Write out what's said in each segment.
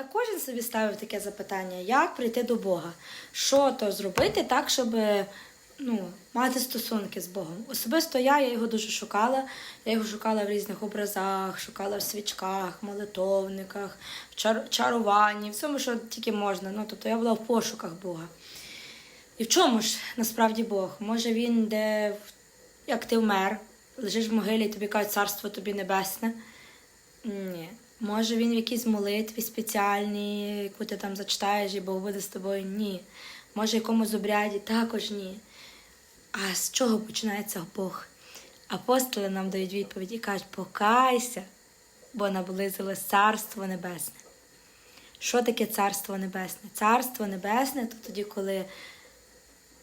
Та кожен собі ставив таке запитання, як прийти до Бога? Що то зробити так, щоб ну, мати стосунки з Богом? Особисто я, я його дуже шукала. Я його шукала в різних образах, шукала в свічках, молитовниках, в чар- чаруванні, всьому, що тільки можна. Ну, тобто я була в пошуках Бога. І в чому ж насправді Бог? Може він де, як ти вмер, лежиш в могилі і тобі кажуть, царство тобі небесне? Ні. Може він в якійсь молитві спеціальній, яку ти там зачитаєш, і Бог буде з тобою? Ні. Може, якомусь обряді? Також ні. А з чого починається Бог? Апостоли нам дають відповідь і кажуть: покайся, бо наблизилось Царство Небесне. Що таке Царство Небесне? Царство Небесне то тоді, коли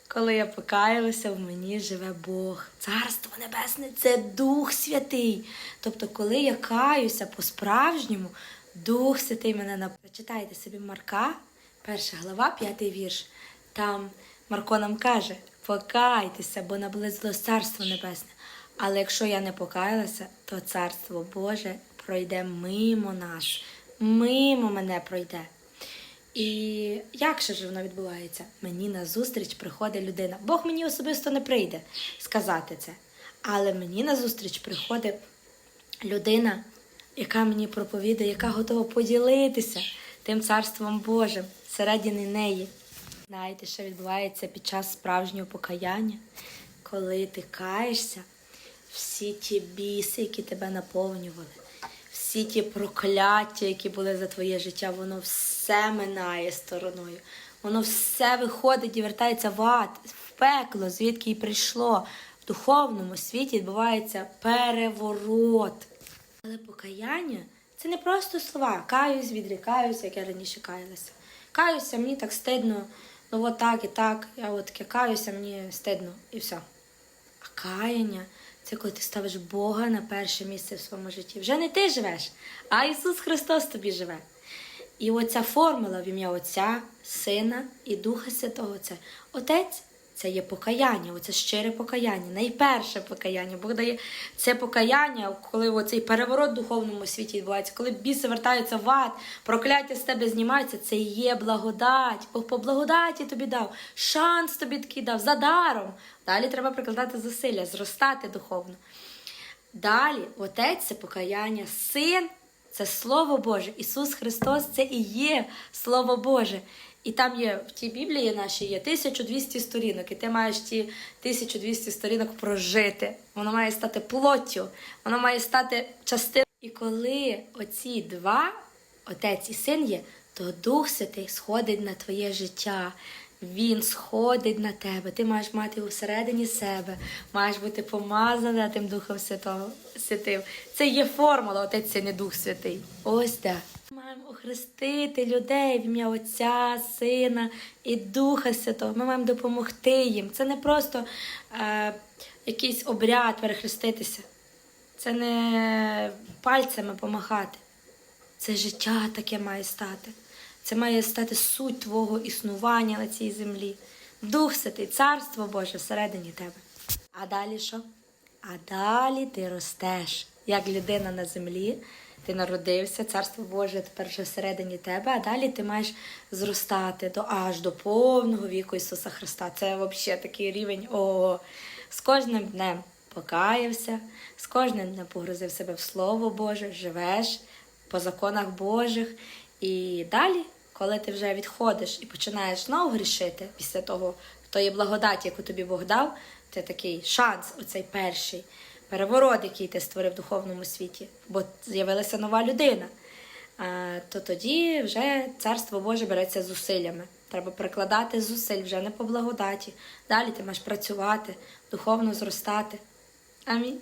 коли я покаялася, в мені живе Бог. Царство Небесне це Дух Святий. Тобто, коли я каюся по-справжньому, Дух Святий мене на Прочитайте собі Марка, перша глава, п'ятий вірш. Там Марко нам каже: покайтеся, бо наблизилось Царство Небесне. Але якщо я не покаялася, то Царство Боже пройде мимо нас, мимо мене пройде. І як же ж воно відбувається? Мені на зустріч приходить людина. Бог мені особисто не прийде сказати це. Але мені на зустріч приходить людина, яка мені проповідає, яка готова поділитися тим царством Божим всередині неї. Знаєте, що відбувається під час справжнього покаяння, коли ти каєшся, всі ті біси, які тебе наповнювали, всі ті прокляття, які були за твоє життя, воно все минає стороною. Воно все виходить і вертається в ад, в пекло, звідки й прийшло. В духовному світі відбувається переворот. Але покаяння це не просто слова. Каюсь, відрікаюся, як я раніше каялася. Каюся, мені так стидно. Ну от так і так. Я от таке каюся, мені стидно і все. А каяння це коли ти ставиш Бога на перше місце в своєму житті. Вже не ти живеш, а Ісус Христос тобі живе. І оця формула в ім'я Отця, Сина і Духа Святого це Отець. Це є покаяння, оце щире покаяння, найперше покаяння. Бог дає це покаяння, коли оцей переворот в духовному світі відбувається, коли біси вертаються в ад, прокляття з тебе знімаються, це є благодать. Бог по благодаті тобі дав, шанс тобі такий дав, за даром. Далі треба прикладати зусилля, зростати духовно. Далі, Отець це покаяння, син це Слово Боже. Ісус Христос це і є Слово Боже. І там є в тій Біблії нашій є 1200 сторінок, і ти маєш ті 1200 сторінок прожити. Воно має стати плоттю, воно має стати частиною. І коли оці два, отець і син є, то Дух Святий сходить на твоє життя. Він сходить на тебе. Ти маєш мати його всередині себе, маєш бути помазана тим Духом Святого, Святим. Це є формула, отець це не Дух Святий. Ось так. Маємо охрестити людей в ім'я Отця, Сина і Духа Святого. Ми маємо допомогти їм. Це не просто е, якийсь обряд перехреститися. Це не пальцями помахати. Це життя таке має стати. Це має стати суть твого існування на цій землі. Дух Святий, Царство Боже всередині тебе. А далі що? А далі ти ростеш, як людина на землі. Ти народився, Царство Боже тепер вже всередині тебе, а далі ти маєш зростати до аж до повного віку Ісуса Христа. Це взагалі такий рівень. О, з кожним днем покаявся, з кожним днем погрузив себе в Слово Боже, живеш по законах Божих. І далі, коли ти вже відходиш і починаєш знову грішити після того, тої благодаті, яку тобі Бог дав, це такий шанс, оцей перший переворот, який ти створив в духовному світі, бо з'явилася нова людина. То тоді вже царство Боже береться зусиллями. Треба прикладати зусиль вже не по благодаті. Далі ти маєш працювати, духовно зростати. Амінь.